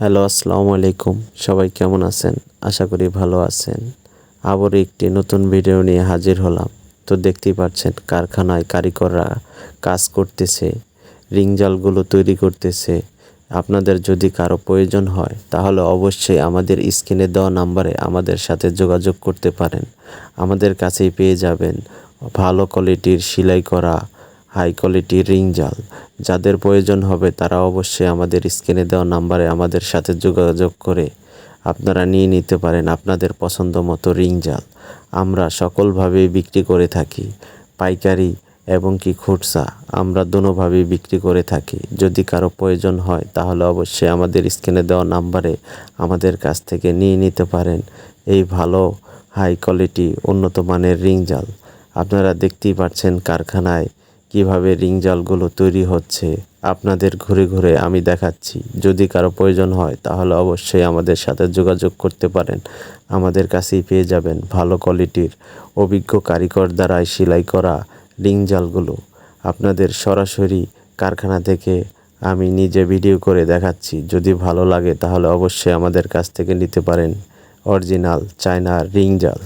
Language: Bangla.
হ্যালো, আসসালামু আলাইকুম। সবাই কেমন আছেন? আশা করি ভালো আছেন। আবার একটি নতুন ভিডিও নিয়ে হাজির হলাম। তো দেখতেই পাচ্ছেন, কারখানায় কারিগররা কাজ করতেছে রিংজালগুলো তৈরি করতেছে। আপনাদের যদি কারও প্রয়োজন হয়, তাহলে অবশ্যই আমাদের স্ক্রিনে দেওয়া নাম্বারে আমাদের সাথে যোগাযোগ করতে পারেন। আমাদের কাছেই পেয়ে যাবেন ভালো কোয়ালিটির সেলাই করা, হাই কোয়ালিটির রিং জাল। যাদের প্রয়োজন হবে, তারা অবশ্যই আমাদের স্ক্রিনে দেওয়া নাম্বারে আমাদের সাথে যোগাযোগ করে আপনারা নিয়ে নিতে পারেন আপনাদের পছন্দ মতো রিং জাল। আমরা সকলভাবেই বিক্রি করে থাকি। পাইকারি এবং কি খুচরা আমরা দোনোভাবেই বিক্রি করে থাকি। যদি কারও প্রয়োজন হয়, তাহলে অবশ্যই আমাদের স্ক্রিনে দেওয়া নাম্বারে আমাদের কাছ থেকে নিয়ে নিতে পারেন। এই ভালো হাই কোয়ালিটি উন্নত মানের রিং জাল। আপনারা দেখতেই পাচ্ছেন কারখানায় কীভাবে রিং জালগুলো তৈরি হচ্ছে। আপনাদের ঘুরে ঘুরে আমি দেখাচ্ছি। যদি কারও প্রয়োজন হয়, তাহলে অবশ্যই আমাদের সাথে যোগাযোগ করতে পারেন। আমাদের কাছেই পেয়ে যাবেন ভালো কোয়ালিটির অভিজ্ঞ কারিগর দ্বারাই সেলাই করা রিং জালগুলো আপনাদের সরাসরি কারখানা থেকে আমি নিজে ভিডিও করে দেখাচ্ছি। যদি ভালো লাগে তাহলে অবশ্যই আমাদের কাছ থেকে নিতে পারেন অরিজিনাল চায়না রিং জাল